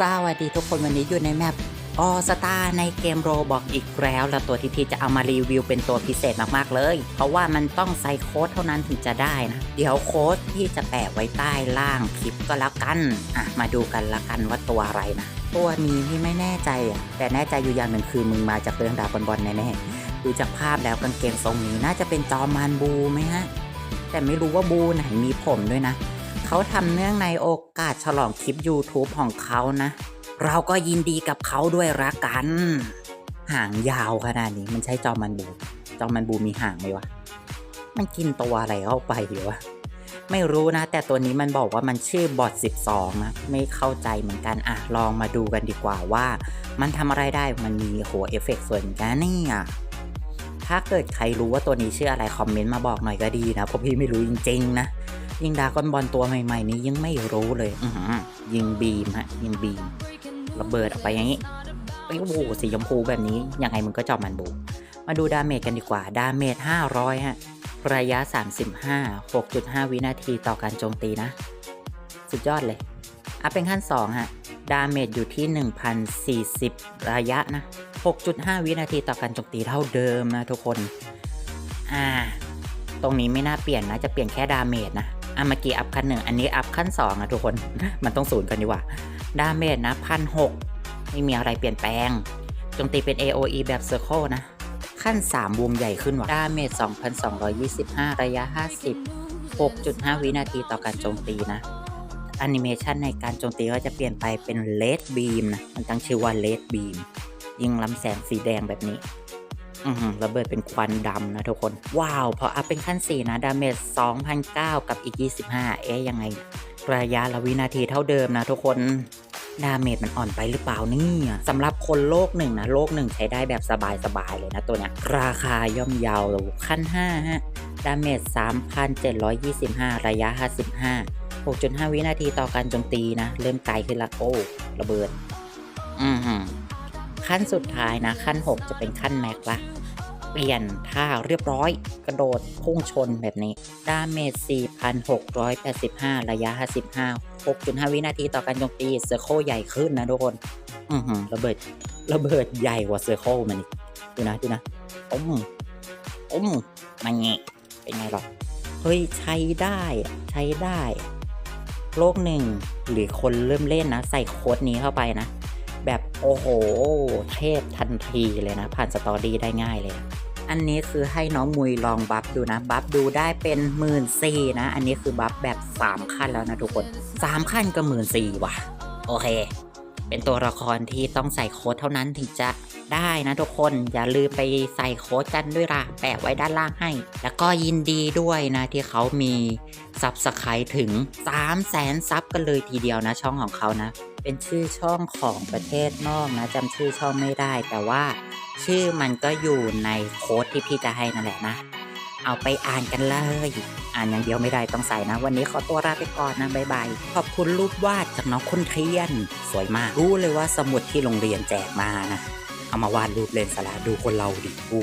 สวัสดีทุกคนวันนี้อยู่ในแมปออสตาในเกมโรบอกอีกแล้วแล้วตัวทีทีจะเอามารีวิวเป็นตัวพิเศษมากๆเลย เพราะว่ามันต้องใส่โค้ดเท่านั้นถึงจะได้นะ เดี๋ยวโค้ดที่จะแปะไว้ใต้ล่างคลิปก็แล้วกัน อะ มาดูกันละกันว่าตัวอะไรนะ ตัวนี้พี่ไม่แน่ใจอะ แต่แน่ใจอยู่อย่างหนึ่งคือมึงมาจากเรื่องดาบอลบอลแน่ๆดูจากภาพแล้วกางเกงทรงนี้น่าจะเป็นจอมานบูไหมฮะแต่ไม่รู้ว่าบูไหนมีผมด้วยนะ เขาทำเนื่องในโอกาสฉลองคลิป YouTube ของเขานะ เราก็ยินดีกับเขาด้วยรักกัน หางยาวขนาดนี้มันใช่จอมันบู จอมันบูมีหางไหมวะ มันกินตัวอะไรเข้าไปหรือวะไม่รู้นะ แต่ตัวนี้มันบอกว่ามันชื่อบอท12 นะ ไม่เข้าใจเหมือนกัน อะ ลองมาดูกันดีกว่าว่า มันทำอะไรได้มันมีโหเอฟเฟกต์สวยเหมือนกันนี่อะถ้าเกิดใครรู้ว่าตัวนี้ชื่ออะไรคอมเมนต์มาบอกหน่อยก็ดีนะเพราะพี่ไม่รู้จริงๆนะ ยิงดากอนบอลตัวใหม่ ๆ นี้ยังไม่รู้เลย อืยิงบีมฮะ ยิงบีมระเบิดออกไปอย่างนี้โอ้โหสีชมพูแบบนี้ยังไงมึงก็จอมมันบูมาดูดาเมจกันดีกว่า ดาเมจ 500 ฮะ ระยะ 35 6.5 วินาทีต่อการโจมตีนะ สุดยอดเลย อัพเป็นขั้น 2 ฮะ ดาเมจอยู่ที่ 1,040 ระยะนะ 6.5 วินาทีต่อการโจมตีเท่าเดิมนะทุกคน อ่า ตรงนี้ไม่น่าเปลี่ยนนะ จะเปลี่ยนแค่ดาเมจนะ อะเมื่อกี้อัพขั้นหนึ่งอันนี้อัพขั้น2อะทุกคน มันต้องศูนย์กันดีกว่า ดาเมจนะพันหกไม่มีอะไรเปลี่ยนแปลงโจมตีเป็น AOE แบบ Circle นะ ขั้น 3 วงใหญ่ขึ้นว่ะ ดาเมจ 2,225 ระยะ 50 6.5 วินาทีต่อการโจมตีนะแอนิเมชันในการโจมตีก็จะเปลี่ยนไปเป็นเลดบีมนะ มันตั้งชื่อว่าเลดบีม ยิงลำแสงสีแดงแบบนี้ ระเบิดเป็นควันดำนะทุกคน ว้าว พออัพเป็นขั้น 4 นะ ดาเมจ2,009 กับอีก 25 เอ๊ยยังไง ระยะละวินาทีเท่าเดิมนะทุกคนดาเมจมันอ่อนไปหรือเปล่านี่สำหรับคนโลกหนึ่งนะ โลกหนึ่งใช้ได้แบบสบายๆเลยนะตัวเนี้ย ราคาย่อมเยาวขั้น 5 ฮะ ดาเมจ 3,725 ระยะ 55 6.5 วินาทีต่อการโจมตีนะ เริ่มไกลขึ้นละโอ้ ระเบิด อือหือ ขั้นสุดท้ายนะ ขั้น 6 จะเป็นขั้นแม็กละเปลี่ยนท่าเรียบร้อย กระโดดพุ่งชนแบบนี้ ดาเมจ 4,685 ระยะ 55 6.5 วินาทีต่อการโจมตีเซอร์โคใหญ่ขึ้นนะทุกคน อือหือระเบิด ระเบิดใหญ่กว่าเซอร์โคมันอีกดูนะดูนะอุ้มอุ้มมาเงี้เป็นไงหรอเฮ้ย ใช้ได้ ใช้ได้ โลกหนึ่งหรือคนเริ่มเล่นนะ ใส่โค้ดนี้เข้าไปนะ แบบโอ้โห เทพทันทีเลยนะ ผ่านสตอรี่ได้ง่ายเลย อันนี้คือให้น้องมุยลองบัฟดูนะ บัฟดูได้เป็นหมื่นสี่นะ อันนี้คือบัฟแบบ 3 ขั้นแล้วนะทุกคน 3 ขั้นก็หมื่นสี่ว่ะ โอเค เป็นตัวละครที่ต้องใส่โค้ดเท่านั้นถึงจะได้นะทุกคนอย่าลืมไปใส่โค้ดกันด้วยล่ะแปะไว้ด้านล่างให้ แล้วก็ยินดีด้วยนะที่เขามีซับสไครต์ถึง 3 0 0แสนซับกันเลยทีเดียวนะช่องของเขานะ เป็นชื่อช่องของประเทศนอกนะจำชื่อช่องไม่ได้ แต่ว่าชื่อมันก็อยู่ในโค้ดที่พี่จะให้นั่นแหละนะ เอาไปอ่านกันเลย อ่านอย่างเดียวไม่ได้ต้องใส่นะ วันนี้ขอตัวลาไปก่อนนะบ๊ายบายขอบคุณรูปวาดจากน้องคุณเทียน สวยมาก รู้เลยว่าสมุดที่โรงเรียนแจกมานะ เอามาวาดรูปเล่นสละดูคนเราดิโอ้